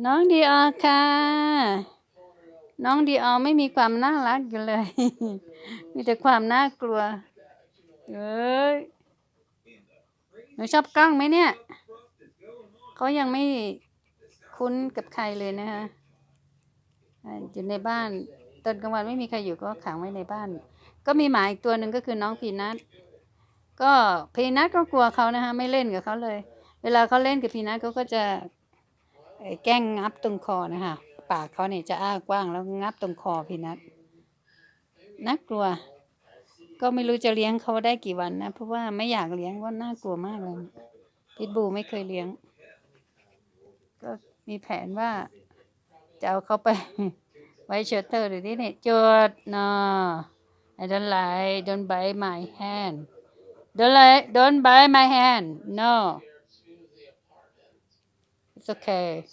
น้องดีออค่ะ น้องดีออไม่มีความน่ารักอยู่เลย มีแต่ความน่ากลัว เอ้ย หนูชอบกล้องไหมเนี่ย เขายังไม่คุ้นกับใครเลยนะคะอยู่ในบ้าน ตอนกลางวันไม่มีใครอยู่ก็ขังไว้ในบ้าน ก็มีหมาอีกตัวหนึ่งก็คือน้องพีนัท ก็พีนัทก็กลัวเขานะคะไม่เล่นกับเขาเลย เวลาเขาเล่นกับพีนัทเขาก็จะ แกล้งงับตรงคอนะคะ ปากเขาเนี่ยจะอ้ากว้างแล้วงับตรงคอพี่นัทน่ากลัว ก็ไม่รู้จะเลี้ยงเขาได้กี่วันนะ เพราะว่าไม่อยากเลี้ยงว่าน่ากลัวมากเลยพิทบูไม่เคยเลี้ยง ก็มีแผนว่า จะเอาเขาไป ไว้เชลเตอร์หรือที่นี่จด no I don't like don't bite my hand don't like don't bite my hand no It's okay.